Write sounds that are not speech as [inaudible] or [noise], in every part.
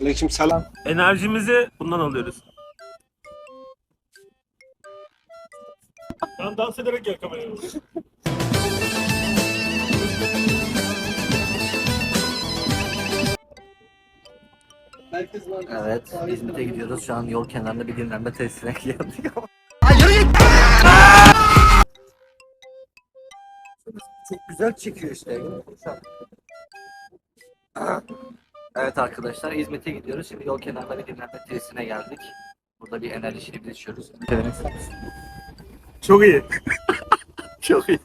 Aleyküm selam. Enerjimizi bundan alıyoruz. Tamam dans ederek gel kameraya. Evet, İzmit'e gidiyoruz. Şu an yol kenarında bir dinlenme tesisine geldik ama. Çok güzel çekiyor işte. Evet arkadaşlar, İzmit'e gidiyoruz. Şimdi yol kenarında bir dinlenme tesisine geldik. Burada bir enerji şiribi içiyoruz. Çok iyi. [laughs] Çok iyi.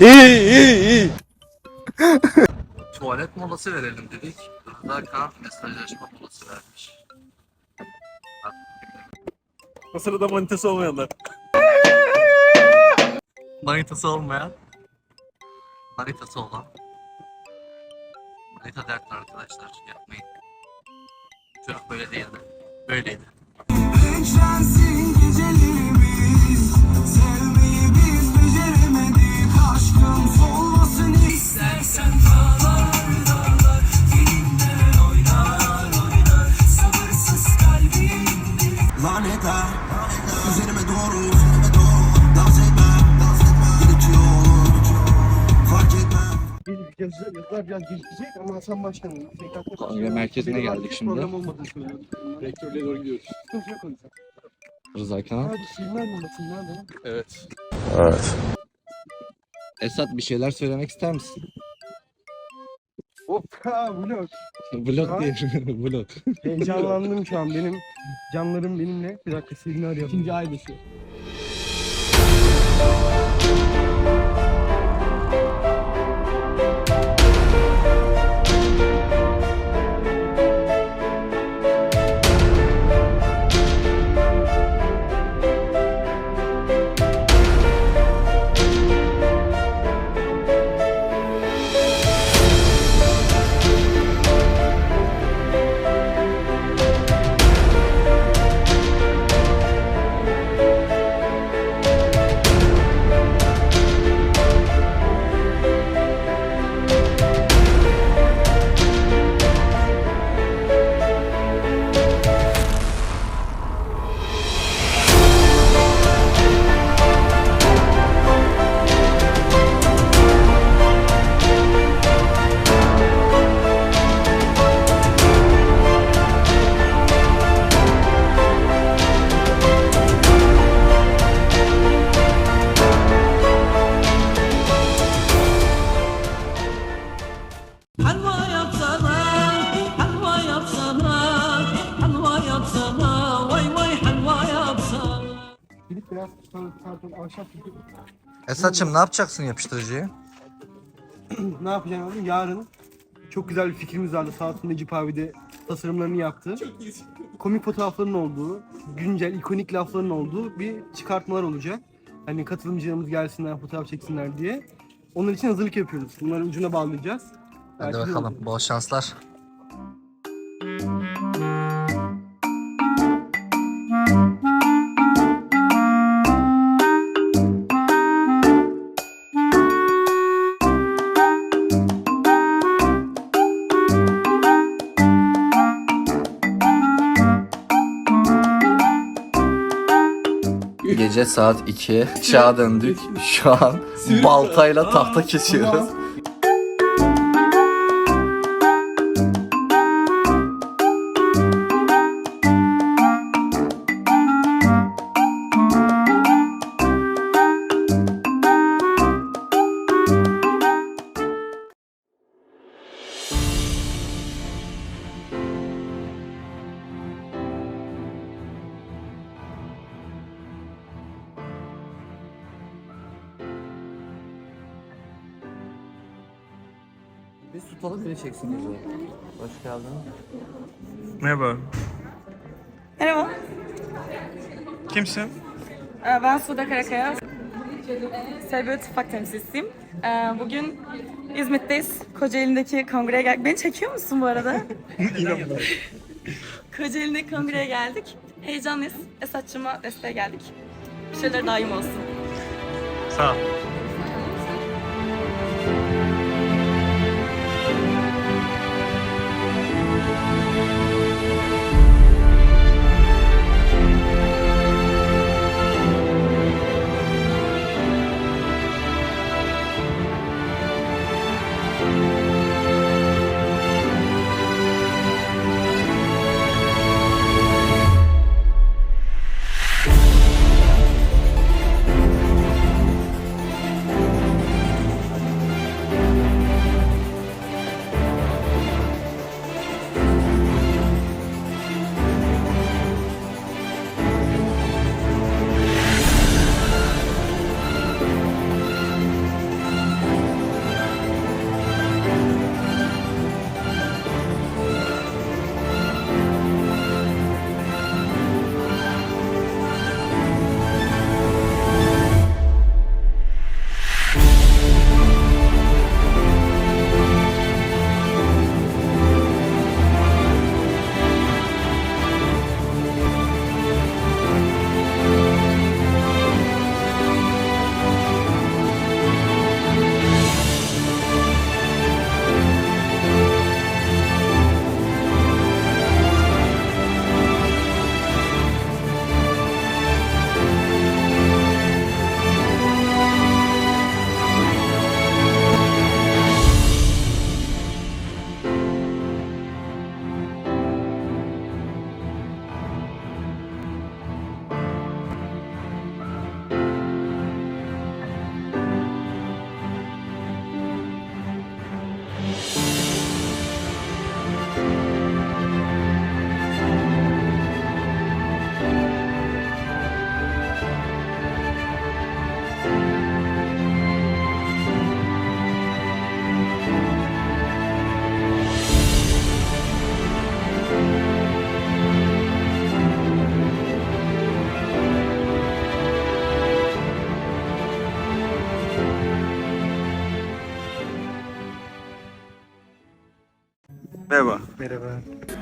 İyi iyi iyi. Tuvalet molası verelim dedik. Burada Kaan mesajlaşma molası vermiş. O sırada manitası olmayanlar. Manitası olmayan. Manitası olan. Manita dertli arkadaşlar. Yapmayın. Çocuk böyle değildi. Böyleydi. Sevmeyi biz beceremedik Aşkım solmasın istersen dağlar yazılar, yazılar biraz gecikecek ama Hasan Başkan'ın Kongre merkezine geldik şimdi. Program olmadığını söylüyorum. Rektörlüğe doğru gidiyoruz. Sıkıntı yok o yüzden. Rıza Kenan. Hadi filmler mi olasın nerede? Evet. Esat bir şeyler söylemek ister misin? Hop ha vlog. Vlog değil, [laughs] vlog. Heyecanlandım şu an benim canlarım benimle. Bir dakika Selin'i arayalım. İkinci ailesi. Helva Esat'cığım ne yapacaksın yapıştırıcıyı? [clears throat] ne yapacağım abi? Yarın çok güzel bir fikrimiz vardı. Saat Necip abi de tasarımlarını yaptı. Komik fotoğrafların olduğu, güncel, ikonik lafların olduğu bir çıkartmalar olacak. Hani katılımcılarımız gelsinler, fotoğraf çeksinler diye. Onun için hazırlık yapıyoruz. Bunları ucuna bağlayacağız. Hadi Belki bakalım. Bol şanslar. Gece saat 2. Çağa döndük. Şu an baltayla tahta kesiyoruz. Kimsin? ee, ben Suda Karakaya. SBÖ Tıfak temsilcisiyim. Ee, Bugün İzmit'teyiz. Kocaeli'ndeki kongreye geldik. Beni çekiyor musun bu arada? [laughs] Kocaeli'ndeki kongreye geldik. Heyecanlıyız. Esatçıma desteğe geldik. Bir şeyler daim olsun. Sağ ol.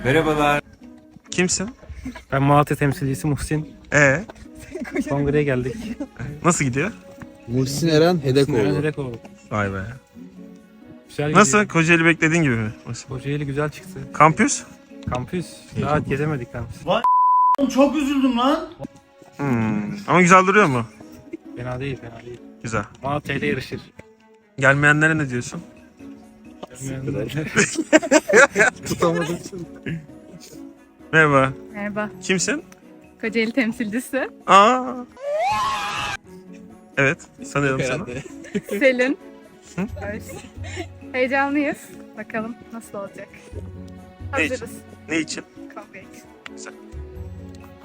Merhaba. Kimsin? Ben Malatya temsilcisi Muhsin. Ee, Kongreye geldik. nasıl gidiyor? Muhsin Eren Hedekoğlu. Nerede oldu? Vay be. Güzel Nasıl? gidiyor. Kocaeli beklediğin gibi mi? Nasıl? Kocaeli güzel çıktı. Kampüs? Kampüs. Daha gezemedik kampüs. Çok üzüldüm lan. Hmm. Ama güzel duruyor mu? Fena değil fena değil. Güzel. Malatya ile yarışır. Gelmeyenlere ne diyorsun? [laughs] [laughs] Tutamadım. Merhaba. Merhaba. Kimsin? Kocaeli temsilcisi. Aa. Evet, sanıyorum seni. Selin. Hı? Heyecanlıyız. Bakalım nasıl olacak. Ne için? Hazırız. Ne için? Kongre için.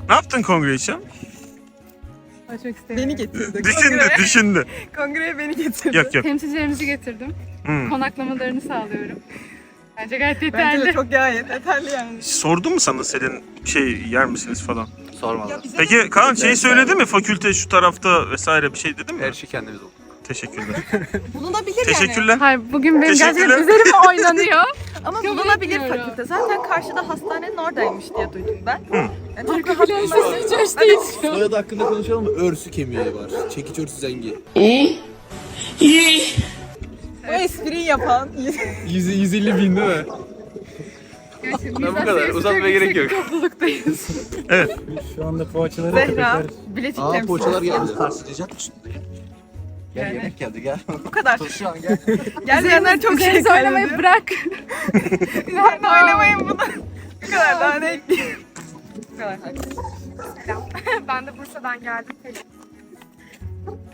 Ne yaptın kongre için? Beni getirdi. Düşündü, düşündü. Kongreye beni getirdi. Yok yok. Temsilcilerimizi getirdim. Hmm. Konaklamalarını sağlıyorum. Bence gayet Bence yeterli. de çok gayet yeterli yani. Sordu mu sana Selin şey yer misiniz falan? Sormadı. Peki Kaan şey söyledi mi? Fakülte şu tarafta vesaire bir şey dedi mi? Her şey kendimiz oldu. Teşekkürler. [laughs] Bulunabilir yani. Teşekkürler. Hayır bugün benim gerçekten Teşekkürler. üzerime [laughs] oynanıyor. Ama Kabul bulunabilir etmiyorum. fakülte. Zaten karşıda hastanenin oradaymış diye duydum ben. Yani çok rahat bulunabilir. hiç hoş değil. Soyadı hakkında konuşalım mı? Örsü kemiği var. Çekiç örsü zengi. Bu espriyi yapan 100, 150 bin değil mi? Gerçekten bu kadar, uzatmaya gerek yok. Topluluktayız. [laughs] Şu anda poğaçaları Zehra, köpekler. biletik Aa temsil. poğaçalar geldi. Karşılayacak mısın? Gel yemek geldi gel. Bu kadar. Şu an gel. [laughs] Gelmeyenler çok şey Üzerinize oynamayı kaybediyor. bırak. [laughs] Üzerine oynamayın bunu. Bu kadar daha ne ekleyeyim. Bu kadar. ben de Bursa'dan geldim.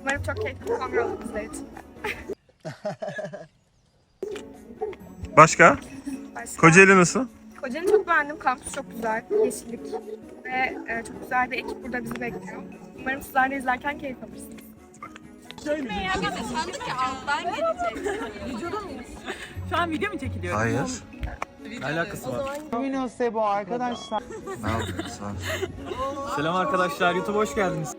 Umarım çok keyifli bir kongre olur bizler için. [laughs] Başka? Başka? Kocaeli nasıl? Kocaeli çok beğendim. Kampüs çok güzel. Yeşillik. Ve e, çok güzel bir ekip burada bizi bekliyor. Umarım sizler de izlerken keyif alırsınız. Şu an video mu çekiliyor? Hayır. Ne alakası var? Minose bu arkadaşlar. Ne yapıyorsun? Selam arkadaşlar. YouTube'a hoş geldiniz.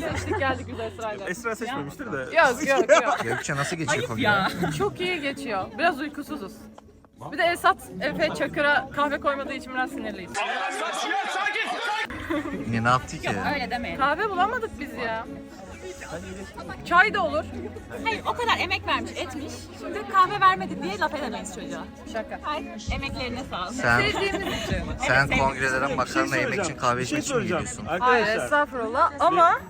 Seçtik geldik güzel sırayla. Esra seçmemiştir de. Yok yok yok. [laughs] Gökçe nasıl geçiyor kongre? Ya. Çok iyi geçiyor. Biraz uykusuzuz. Bir de Esat Efe Çakır'a kahve koymadığı için biraz sinirliyiz. Niye ne yaptı ki? Öyle demeyin. Kahve bulamadık biz ya. Çay da olur. Hayır o kadar emek vermiş etmiş. Şimdi kahve vermedi diye laf edemeyiz çocuğa. Şaka. Hayır emeklerine sağlık. Sen Sevdiğimiz için. sen şey kongrelere makarna yemek için kahve Bir şey içmek için mi soracağım. gidiyorsun? Hayır Arkadaşlar. estağfurullah ama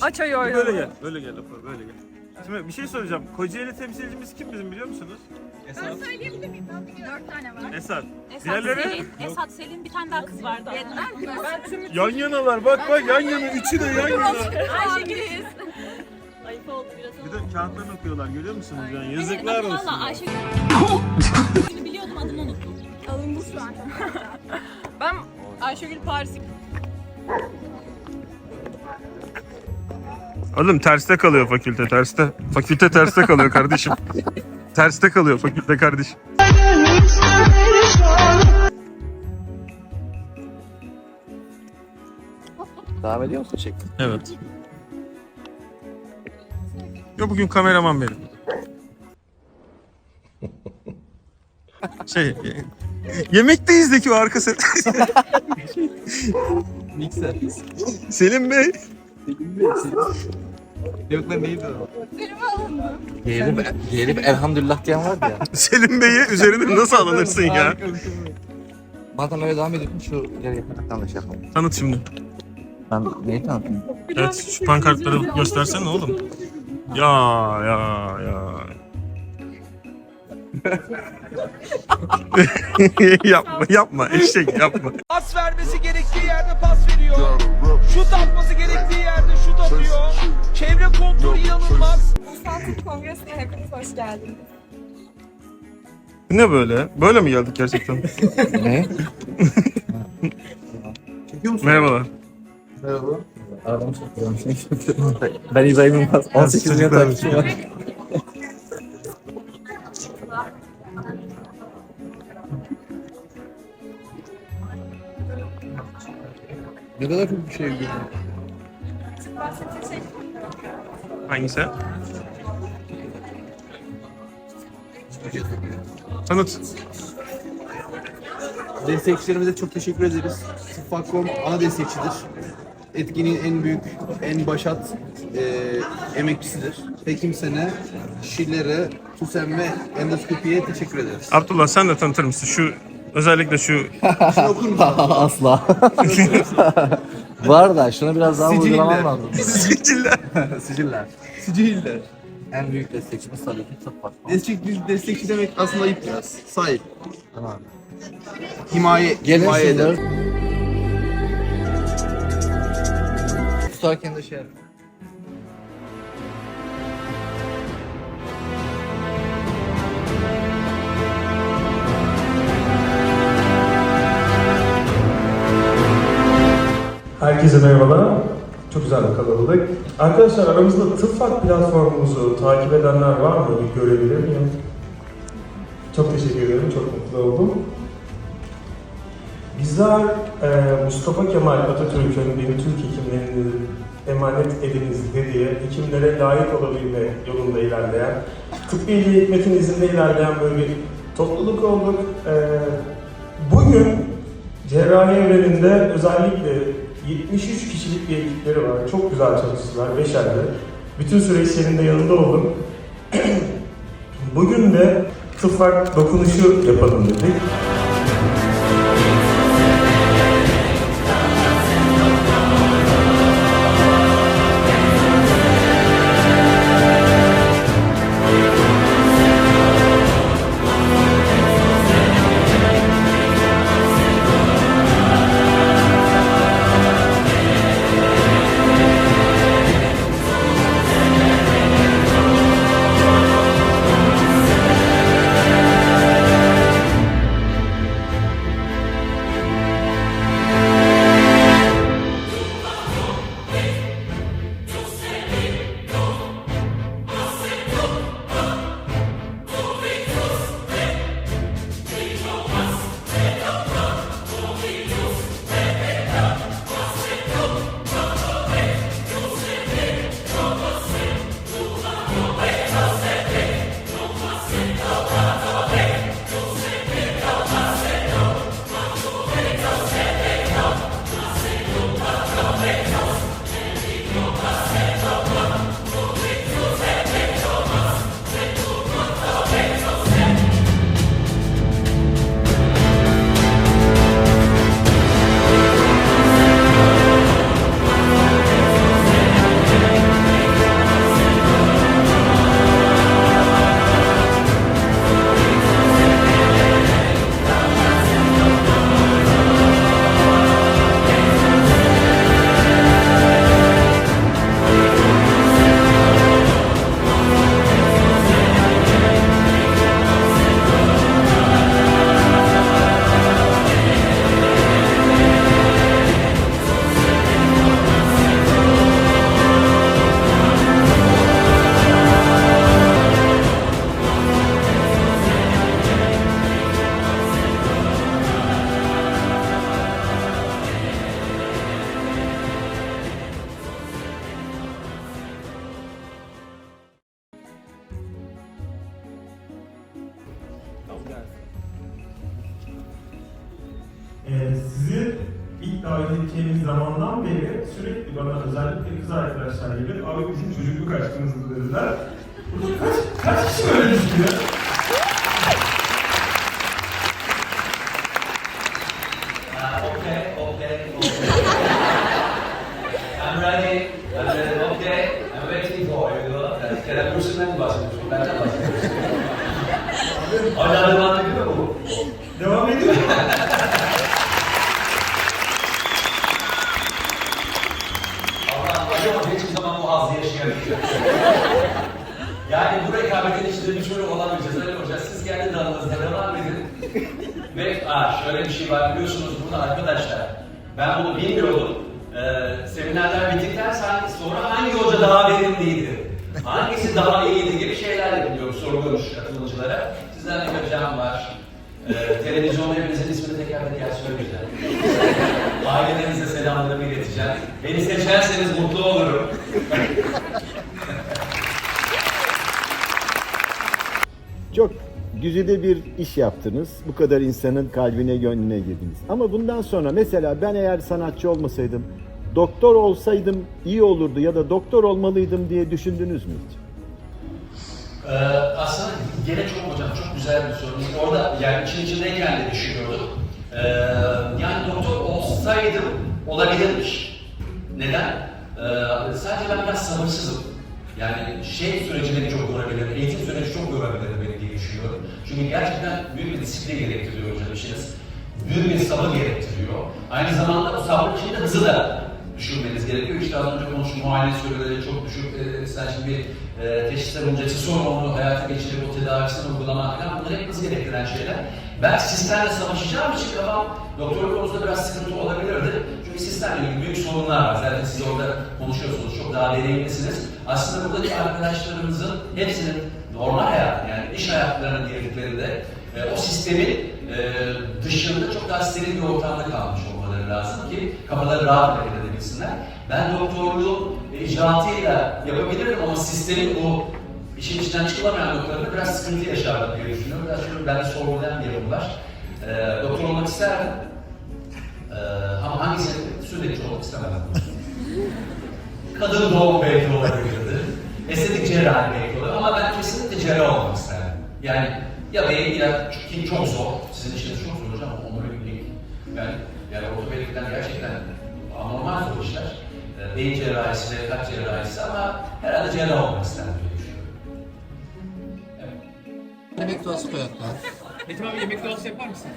aç ayı Böyle gel, böyle gel, Apo, böyle gel. Şimdi bir şey soracağım. Kocaeli temsilcimiz kim bizim biliyor musunuz? Söyleyebilir miyim? Dört tane var. Esat. Esat Diğerleri? Selin, Esat Selin bir tane daha kız vardı. Yan yanalar. Bak bak yan yana. Üçü de yan yana. Ayşegül'üz. Ayıp oldu biraz. Bir de kağıtlarını okuyorlar. Görüyor musunuz yani? Yazıklar olsun. Valla Ayşegül. Şimdi biliyordum adını unuttum. Alındı şu an. Ben Ayşegül Paris'i Oğlum terste kalıyor fakülte terste. Fakülte terste kalıyor kardeşim. [laughs] terste kalıyor fakülte kardeşim. Devam ediyor musun çek? Evet. Yo bugün kameraman benim. Şey, yemekteyiz de ki o arka set. Mikser. Selim Bey. Yok lan neydi o? Diyelim, diyelim elhamdülillah diyen vardı ya. [laughs] Selim Bey'i üzerine nasıl alınırsın ya? Madem öyle devam ediyorsun şu gel yakınlıktan da şey yapalım. Tanıt şimdi. Ben neyi tanıtayım? Evet şu pankartları göstersene oğlum. Ya ya ya. [laughs] yapma yapma eşek yapma. Pas vermesi gerektiği yerde pas veriyor. Şut atması gerektiği yerde şut atıyor. Çevre kontrolü inanılmaz. Ulusaltın Kongresi'ne hepiniz hoş geldiniz. Ne böyle? Böyle mi geldik gerçekten? [laughs] ne? Merhabalar. Ben İbrahim Yılmaz. 18 yıl tanışım Ne kadar çok bir şey görüyorum. Hangisi? Tanıt. Destekçilerimize çok teşekkür ederiz. Tıfak.com ana destekçidir. Etkinliğin en büyük, en başat e, emekçisidir. Hekim Sene, Şiller'e, TUSEM ve Endoskopi'ye teşekkür ederiz. Abdullah sen de tanıtır mısın? Şu özellikle şu? [laughs] Asla. [laughs] Var da şunu biraz daha Siciller. uygulamam lazım. siciller. Siciller. Siciller. En büyük destekçimiz tabii ki tıp var. Destekçi, destekçi demek aslında ayıp biraz. Sahip. Tamam. Himaye, Gelin himaye eder. Tutarken de şey yap. Herkese merhabalar. Çok güzel bir kalabalık. Arkadaşlar aramızda Tıffak platformumuzu takip edenler var mı? Bir görebilir miyim? Çok teşekkür ederim. Çok mutlu oldum. Bizler e, Mustafa Kemal Atatürk'ün beni Türk hekimlerinin emanet ediniz dediği hekimlere layık olabilme yolunda ilerleyen, tıbbi hikmetin izinde ilerleyen böyle bir topluluk olduk. E, bugün cerrahi evreninde özellikle 73 kişilik bir ekipleri var. Çok güzel çalıştılar, beşerdi. Bütün süreç senin de yanında oldum. [clears throat] Bugün de tıfak dokunuşu yapalım dedik. Bir çocuk olamayacağız. Öyle olacağız. Siz kendi dalınızda devam edin. Ve aa, şöyle bir şey var biliyorsunuz burada arkadaşlar. Ben bunu bilmiyordum. Ee, seminerler bittikten sonra hangi hoca daha verimliydi? Hangisi daha iyiydi gibi şeyler yapılıyor sorulmuş katılımcılara. Sizden bir ricam var. Ee, televizyonda hepinizin ismini teker teker söyleyeceğim. Ailelerinize selamlarımı ileteceğim. Beni seçerseniz mutlu olurum. Güzide bir iş yaptınız. Bu kadar insanın kalbine, gönlüne girdiniz. Ama bundan sonra mesela ben eğer sanatçı olmasaydım, doktor olsaydım iyi olurdu ya da doktor olmalıydım diye düşündünüz mü hiç? Ee, aslında gene çok hocam çok güzel bir soru. Orada yani için içindeyken de düşünüyordum. Ee, yani doktor olsaydım olabilirmiş. Neden? Ee, sadece ben biraz sabırsızım. Yani şey süreci beni çok yorabilir, eğitim süreci çok yorabilir beni düşünüyorum. Çünkü gerçekten büyük bir disiplin gerektiriyor hocam. Büyük bir sabır gerektiriyor. Aynı zamanda bu sabrın içinde hızı da düşünmeniz gerekiyor. İşte az önce konuştum muayene süreleri çok düşük. Ee, sen şimdi e, teşhisler olacaksın sonra onu hayata geçirip o tedavisini uygulamak falan bunlar hep hız gerektiren şeyler. Ben sistemle savaşacağım için kafam doktorluk konusunda biraz sıkıntı olabilirdi. Çünkü sistemle ilgili büyük sorunlar var. Zaten siz orada konuşuyorsunuz, çok daha deneyimlisiniz. Aslında buradaki arkadaşlarımızın hepsinin normal hayat yani iş hayatlarına girdiklerinde e, o sistemin e, dışında çok daha steril bir ortamda kalmış olmaları lazım ki kafaları rahat hareket edebilsinler. Ben doktorluğu icraatıyla yapabilirim ama sistemin o işin içinden çıkılamayan noktalarında biraz sıkıntı yaşardım diye düşünüyorum. Biraz şunu bende sorgulayan bir yanım var. E, doktor olmak isterdim. E, ama hangisi sürekli olmak istemedim. [laughs] Kadın doğum belki olabilirdi. Estetik cerrahi belki ama ben kesinlikle cerrah olmak isterdim. Yani ya beyin ya ki çok zor. Sizin işiniz çok zor hocam. Omurilik. Yani, yani ortopedikten gerçekten anormal zor işler. Ee, Beyin cerrahisi kalp cerrahisi ama herhalde cerrah olmak isterdim diye düşünüyorum. Yemek duası koyalım. Metin abi yemek duası yapar mısın?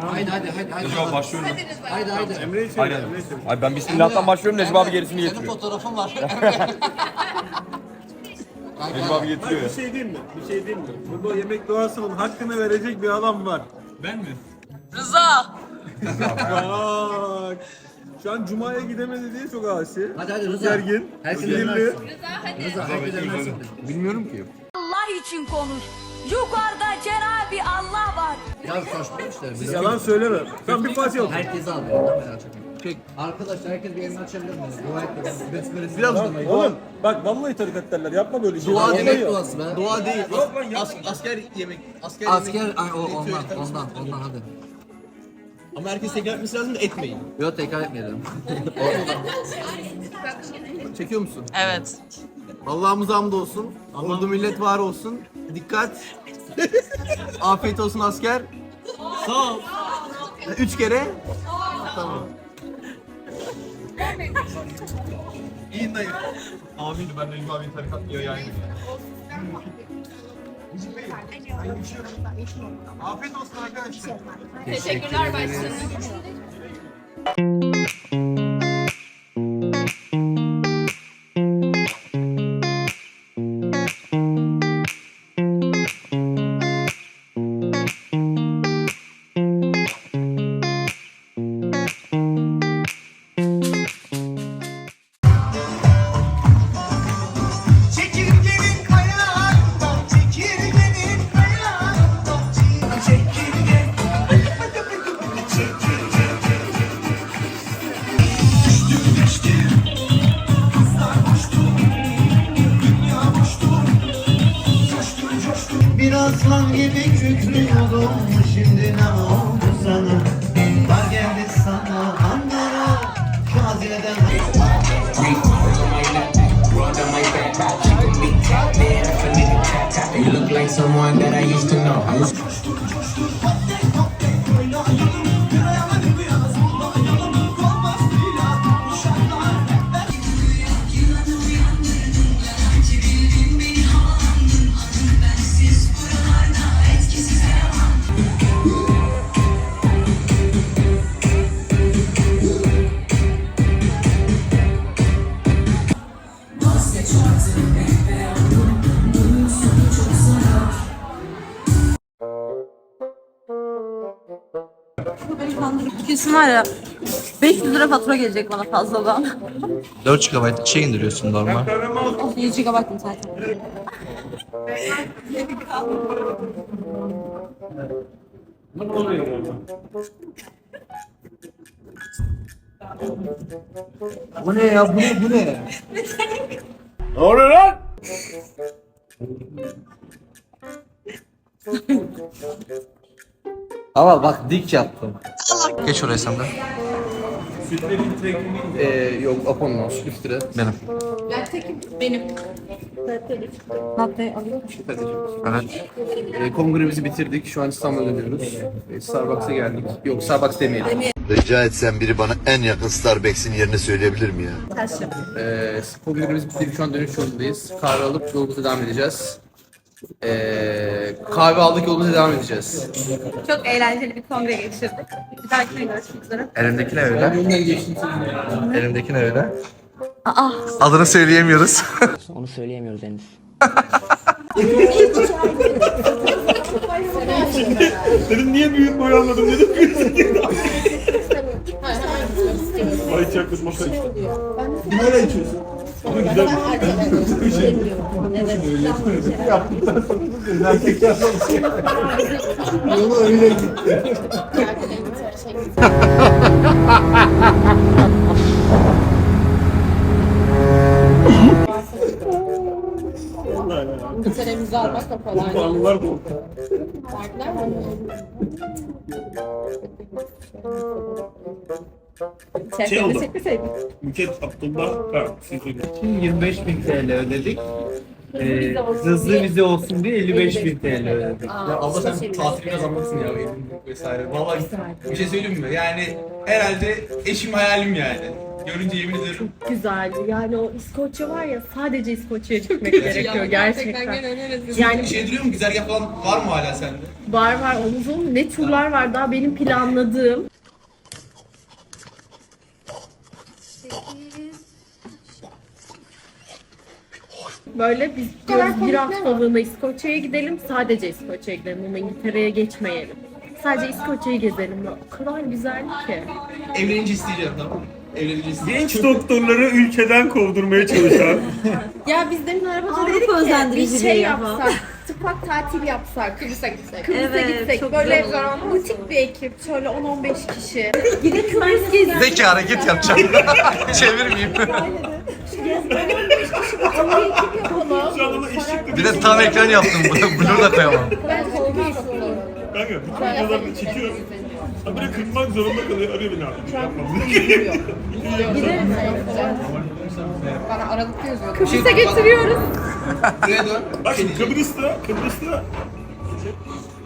Haydi hadi hadi. hadi. Necip abi başlıyorum. Haydi haydi. Emre'yi söyle. Aynen. Emre'yi söyle. Abi ben Bismillah'tan başlıyorum Necip abi gerisini Senin getiriyor. fotoğrafın var. [laughs] Necip abi getiriyor ya. Bir şey diyeyim mi? Bir şey diyeyim mi? Burada yemek duasının hakkını verecek bir adam var. Ben mi? Rıza! Bak. Şu an Cuma'ya gidemedi diye çok asi. Hadi hadi Rıza. Gergin. Herkes Sinirli. Rıza herkes ellersin. Bilmiyorum ki. Allah için konuş. Yukarıda Cenab-ı Allah var. Ya saçma işler. Biz Yalan söyleme. Sen bir Fatiha oku. Herkes al. Etmeyin. Arkadaşlar herkes bir elini açabilir mi? Dua et. Besmele Biraz oğlum bak vallahi tarikat derler yapma böyle şeyler. Dua demek duası be. Dua değil. Yok lan yapma. asker yemek. Asker, Asker ay, o, ondan ondan ondan hadi. Ama herkes tekrar etmesi lazım da etmeyin. Yok tekrar etmeyelim. [laughs] Çekiyor musun? Evet. Allah'ımıza hamdolsun. Ordu millet var olsun. Dikkat. [laughs] Afiyet olsun asker. Sağ ol. Üç kere. Tamam. İyi dayı. Amin. Ben Necip abi tarikat diyor yani. Afiyet olsun arkadaşlar. Teşekkürler başkanım. Someone that I used to know. Var ya 500 lira fatura gelecek bana fazladan. 4 GB şey indiriyorsun normal. 100 GB'ım zaten. Bu ne ya? Bu ne? Bu ne? Ne oluyor lan? Ama bak dik yaptım. Geç oraya sen de. Ee, yok Apollon üstüne. Benim. Benim. Latte alıyor Evet. Ee, kongremizi bitirdik. Şu an İstanbul'a dönüyoruz. Ee, Starbucks'a geldik. Yok Starbucks demeyelim. Rica etsem biri bana en yakın Starbucks'in yerini söyleyebilir mi ya? Ee, kongremizi bitirdik. Şu an dönüş yolundayız. Kahve alıp yolumuza devam edeceğiz. Ee, kahve aldık yolumuza devam edeceğiz. Çok eğlenceli bir kongre geçirdik. Bir dahakine görüşmek üzere. Elimdeki ne öyle? Elimdeki ne öyle? Aa. Adını söyleyemiyoruz. Onu söyleyemiyoruz henüz. Dedim niye büyük boy almadım dedim. Vay çaklık masa işte. Numara içiyorsun. Güzel. Yaptıktan sonra erkek yapmamış. Yolu öyle gitti. Senemizi almak da kolay. Bağlılar bu. Şey oldu. Ha, siz öyle. 25 bin TL ödedik. Ee, hızlı vize olsun diye 55 bin TL ödedik. Ya Allah sen tatil kazanmalısın ya. eğitim vesaire. Vallahi bir şey söyleyeyim mi? Yani herhalde eşim hayalim yani. Görünce yemin ederim. Güzeldi. Yani o İskoçya var ya sadece İskoçya'ya gitmek gerekiyor gerçekten. Yani Yani şey duruyor mu? Güzergah falan var mı hala sende? var var omuzum ne turlar var daha benim planladığım. Böyle biz diyoruz bir haftalığına İskoçya'ya gidelim. Sadece İskoçya'ya gidelim ama İngiltere'ye geçmeyelim. Sadece İskoçya'yı gezelim. O kadar güzeldi ki. Evlenince isteyeceğim tamam mı? İsteyeceğim. Genç doktorları ülkeden kovdurmaya çalışan. [laughs] Ya biz demin arabada Avrupa dedik ki özendirici bir şey yapsak, tıpak tatil yapsak. Kıbrıs'a gitsek. Kıbrıs'a Evet, gitsek. çok Böyle güzel olur. butik bir ekip. Şöyle 10-15 kişi. Gidip Kıbrıs gezisi. Zeki hareket yapacağım. [laughs] [laughs] Çevirmeyeyim. Ama ekip yapalım. Şu anda da eşlik Bir de tam ekran yaptım. Blur da koyamam. Ben istiyorum. Kanka bütün videolarını çekiyorum. Habire kırmak zorunda kalıyor. Arıyor beni abi. Gideriz. Bana aralıkta yazıyor. Kıbrıs'a getiriyoruz. Buraya. Bak şimdi Kıbrıs'ta, Kıbrıs'ta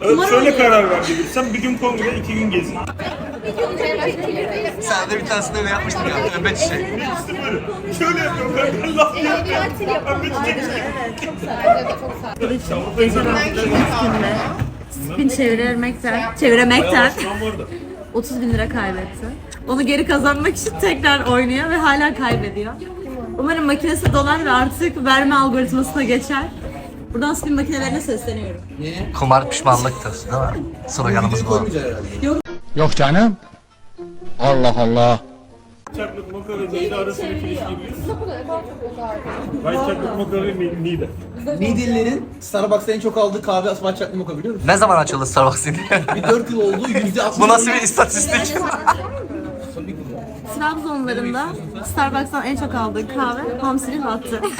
Evet, şöyle karar verdi. Sen bir gün kongrede iki gün gezin. Sen de bir tanesini öyle yapmıştın ya. Öbet şey. Şöyle yapıyorum. Ben de laf yapıyorum. Ben çiçek çiçek. Çok sağ ol. Çok sağ ol. Avrupa'yı sana. 30 bin çevirmekten, çeviremekten 30 bin lira kaybetti. Onu geri kazanmak için tekrar oynuyor ve hala kaybediyor. Umarım makinesi dolar ve artık verme algoritmasına geçer. Buradan spin makinelerine sesleniyorum. Niye? Kumar pişmanlıktır değil mi? Sloganımız bu. Yok. Yok canım. Allah Allah. Çaklık moka ve Nida arasındaki ilişkiyi biliyorsun. Ben moka ve Nida. Midillerin Starbucks'ta en çok aldığı kahve asma çaklı moka biliyor musun? Ne zaman açıldı Starbucks? [laughs] Bir 4 yıl oldu yüzde. Bu nasıl bir istatistik? Trabzonlarında Starbucks'tan en çok aldığı kahve hamsili latte. [laughs]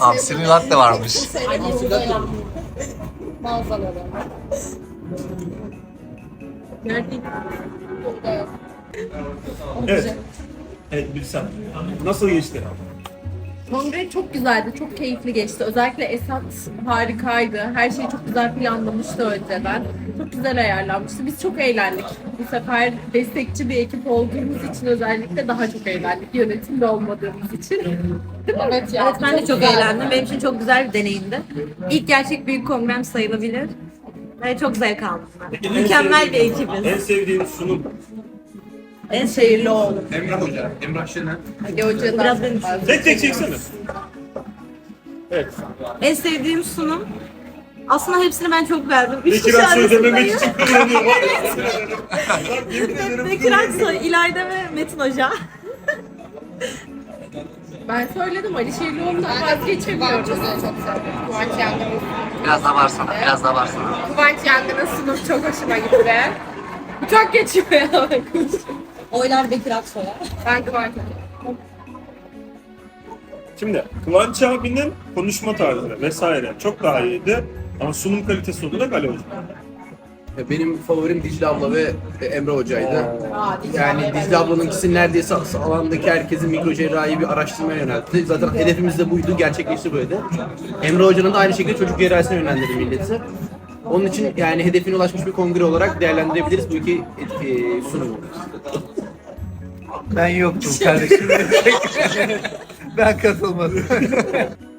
Hamsili latte varmış. Mağazaları. Evet. Evet Bilsem. Nasıl geçti? Kongre çok güzeldi, çok keyifli geçti. Özellikle Esat harikaydı. Her şeyi çok güzel planlamıştı önceden. Çok güzel ayarlanmıştı. Biz çok eğlendik. Bu sefer destekçi bir ekip olduğumuz için özellikle daha çok eğlendik. Yönetimde olmadığımız için. evet ya. Evet ben de çok eğlendim. Benim için çok güzel bir deneyimdi. İlk gerçek büyük kongrem sayılabilir. Ve çok zevk aldım ben. Mükemmel bir ekibiz. En sevdiğin sunum. En şehirli oldum. Emrah Hoca, Emrah Şener. Ali Hoca da Biraz benim Tek tek çeksene. Evet. En sevdiğim sunum aslında hepsini ben çok beğendim. Üç Bekir kişi Aksoy dememek arasındayım. için kullanıyor. Var ya. Bak yemin ederim. Bekir Aksoy, İlayda ve Metin Hoca. Ben söyledim Ali Şehirlioğlu'ndan vazgeçemiyoruz. Çok severim. Kıvanç Yangın'ın Biraz daha varsana, biraz daha varsana. Kıvanç Yangın'ın sunum çok hoşuma gitti. Uçak geçiyor ya. Oylar Bekir Aksoy'a. Ben Kıvanç Şimdi Kıvanç abinin konuşma tarzı vesaire çok daha iyiydi. Ama sunum kalitesi olarak Ali Hoca. Benim favorim Dicle abla ve Emre hocaydı. Yani Dicle ablanın ikisi neredeyse alandaki herkesin mikro cerrahi bir araştırmaya yöneltti. Zaten hedefimiz de buydu, gerçekleşti böyle. Emre hocanın da aynı şekilde çocuk cerrahisine yönlendirdi milleti. Onun için yani hedefine ulaşmış bir kongre olarak değerlendirebiliriz bu iki e, sunumu. Ben yoktum kardeşim. [laughs] ben katılmadım. [laughs]